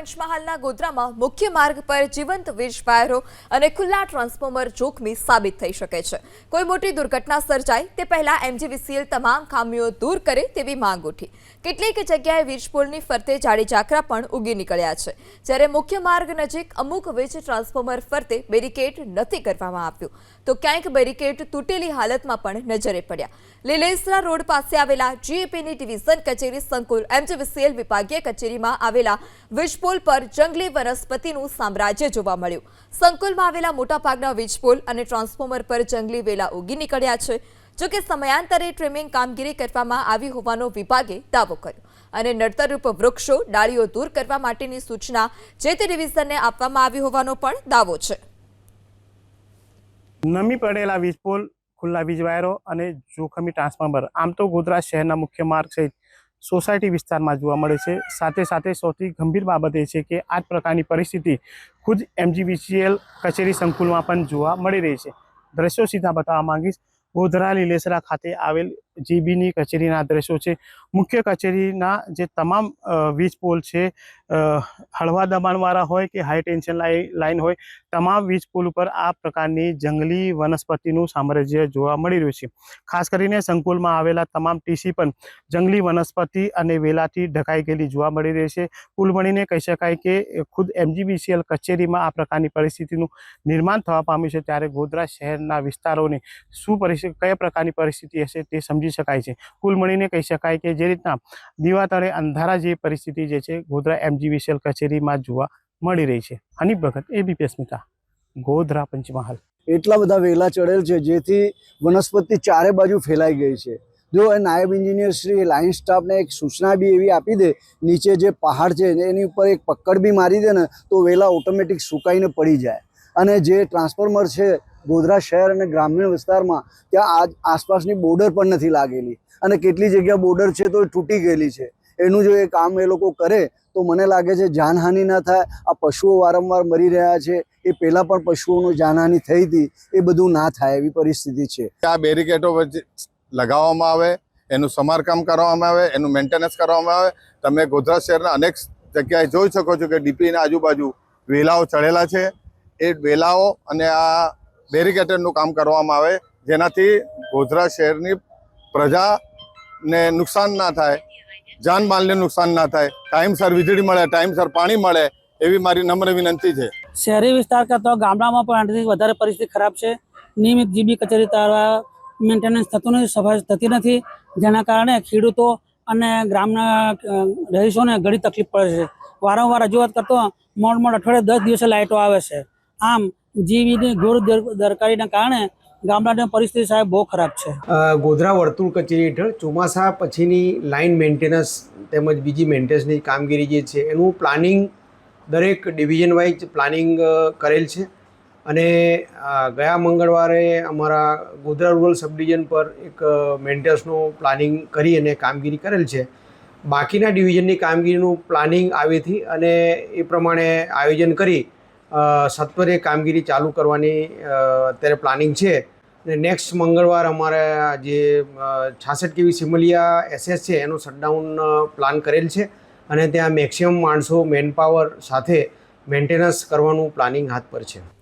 પંચમહાલના ગોધરામાં મુખ્ય માર્ગ પર જીવંત વીજ વાયરો અને ખુલ્લા ટ્રાન્સફોર્મર જોખમી સાબિત થઈ શકે છે. કોઈ મોટી દુર્ઘટના સર્જાય તે પહેલા એમજીવીસીએલ તમામ ખામીઓ દૂર કરે તેવી માંગ ઉઠી. કેટલીક જગ્યાએ વીજપોલની ફરતે જાડી ઝાકરા પણ ઉગી નીકળ્યા છે. જ્યારે મુખ્ય માર્ગ નજીક અમુક વીજ ટ્રાન્સફોર્મર ફરતે બેરિકેડ નથી કરવામાં આવ્યું, તો ક્યાંક બેરિકેડ તૂટેલી હાલતમાં પણ નજરે પડ્યા. લીલેસરા રોડ પાસે આવેલા જીએપીની ડિવિઝન કચેરી સંકુલ એમજીવીસીએલ વિભાગીય કચેરીમાં આવેલા વીજપોલ પર જંગલી વનસ્પતિનું સામ્રાજ્ય જોવા મળ્યું. સંકુલમાં આવેલા મોટાભાગના વીજપોલ અને ટ્રાન્સફોર્મર પર જંગલી વેલા ઉગી નીકળ્યા છે. જોકે સમયાંતરે ટ્રીમિંગ કામગીરી કરવામાં આવી હોવાનો વિભાગે દાવો કર્યો અને નડતરરૂપ વૃક્ષો, ડાળીઓ દૂર કરવા માટેની સૂચના જે તે ડિવિઝનને આપવામાં આવી હોવાનો પણ દાવો છે. નમી પડેલા વીજપોલ, ખુલ્લા વીજ વાયરો અને જોખમી ટ્રાન્સફોર્મર, આમ તો ગોધરા શહેરના મુખ્ય માર્ગ સહિત સોસાયટી વિસ્તારમાં જોવા મળે છે. સાથે સાથે સૌથી ગંભીર બાબત એ છે કે આ જ પ્રકારની પરિસ્થિતિ ખુદ એમજીવીસીએલ કચેરી સંકુલમાં પણ જોવા મળી રહી છે. દ્રશ્યો સીધા બતાવવા માંગીશ. ગોધરા લીલેસરા ખાતે આવેલ જીબીની કચેરીના દ્રશ્યો છે. મુખ્ય કચેરીના જે તમામ વીજ પોલ છે હળવા દબાણવાળા હોય કે હાઈ ટેન્શન લાઈન હોય, તમામ વીજ પોલ ઉપર આ પ્રકારની જંગલી વનસ્પતિનું સામ્રાજ્ય જોવા મળી રહ્યું છે. ખાસ કરીને સંકુલમાં આવેલા તમામ ટીસી પણ જંગલી વનસ્પતિ અને વેલાથી ઢકાઈ ગયેલી જોવા મળી રહી છે. કુલ મળીને કહી શકાય કે ખુદ એમજીબીસીએલ કચેરીમાં આ પ્રકારની પરિસ્થિતિનું નિર્માણ થવા પામ્યું છે. ત્યારે ગોધરા શહેરના વિસ્તારોને શું પરિસ્થિતિ કયા પ્રકારની પરિસ્થિતિ હશે તે સમજી શકાય છે. કુલ મળીને કહી શકાય કે જે રીતના દિવાતળે અંધારા જેવી પરિસ્થિતિ જે છે, ગોધરા એમજીવીસીએલ કચેરીમાં જોવા મળી રહી છે. હનીફ ભગત એબીપી સ્મિતા ગોધરા પંચમહાલ. એટલા બધા વેલા ચડેલ છે, જેથી વનસ્પતિ ચારે બાજુ ફેલાઈ ગઈ છે. જો એ નાયબ એન્જિનિયર શ્રી લાઇન સ્ટાફને એક સૂચના બી એવી આપી દે, નીચે જે પહાડ છે એની ઉપર એક પકડ બી મારી દે ને, તો વેલા ઓટોમેટિક સુકાઈને પડી જાય. અને જે ટ્રાન્સફોર્મર છે ગોધરા શહેર અને ગ્રામીણ વિસ્તારમાં ત્યાં આજ આસપાસની બોર્ડર પણ નથી લાગેલી. અને કેટલી જગ્યા બોર્ડર છે તો તૂટી ગયેલી છે. એનું જો એ કામ એ લોકો કરે, તો મને લાગે છે જાનહાનિ ના થાય. આ પશુઓ વારંવાર મરી રહ્યા છે. એ પહેલાં પણ પશુઓનું જાનહાનિ થઈ હતી. એ બધું ના થાય એવી પરિસ્થિતિ છે. આ બેરિકેટો લગાવવામાં આવે, એનું સમારકામ કરવામાં આવે, એનું મેન્ટેનન્સ કરવામાં આવે. તમે ગોધરા શહેરના અનેક જગ્યાએ જોઈ શકો છો કે ડીપીના આજુબાજુ વેલાઓ ચડેલા છે. એ વેલાઓ અને આ બેરિકેડનું કામ કરવામાં આવે, જેનાથી ગોધરા શહેરની પ્રજાને નુકસાન ના થાય, જાનમાલને નુકસાન ના થાય. ટાઈમસર વીજળી મળે ટાઈમસર પાણી મળે, એવી મારી નમ્ર વિનંતી છે. શહેરી વિસ્તાર કરતાં ગામડામાં પણ આનાથી વધારે પરિસ્થિતિ ખરાબ છે. નિયમિત જીબી કચેરી તારવા મેન્ટેનન્સ થતું નથી, સફાઈ થતી નથી, જેના કારણે ખેડૂતો અને ગ્રામના રહીશોને ઘણી તકલીફ પડે છે. વારંવાર રજૂઆત કરતો મોડ મોડ અઠવાડિયે દસ દિવસે લાઇટો આવે છે. આમ જીબીની ઘોર દર- દરકારીના કારણે ગામડાની પરિસ્થિતિ સાહેબ બહુ ખરાબ છે. ગોધરા વર્તુળ કચેરી હેઠળ ચોમાસા પછીની લાઇન મેન્ટેનન્સ તેમજ બીજી મેન્ટેનન્સની કામગીરી જે છે, એનું પ્લાનિંગ દરેક ડિવિઝન વાઇઝ પ્લાનિંગ કરેલ છે. અને ગયા મંગળવારે અમારા ગોધરા રૂરલ સબડિવિઝન પર એક મેન્ટેનન્સનું પ્લાનિંગ કરી અને કામગીરી કરેલ છે. બાકીના ડિવિઝનની કામગીરીનું પ્લાનિંગ આવેથી અને એ પ્રમાણે આયોજન કરી સત્વરે કામગીરી ચાલુ કરવાની અત્યારે પ્લાનિંગ છે. ને નેક્સ્ટ મંગળવાર અમારે જે છાસઠ કેવી સિમલિયા એસએસ છે, એનું શટડાઉન પ્લાન કરેલ છે. અને ત્યાં મેક્સિમમ માણસો મેન પાવર સાથે મેન્ટેનન્સ કરવાનું પ્લાનિંગ હાથ પર છે.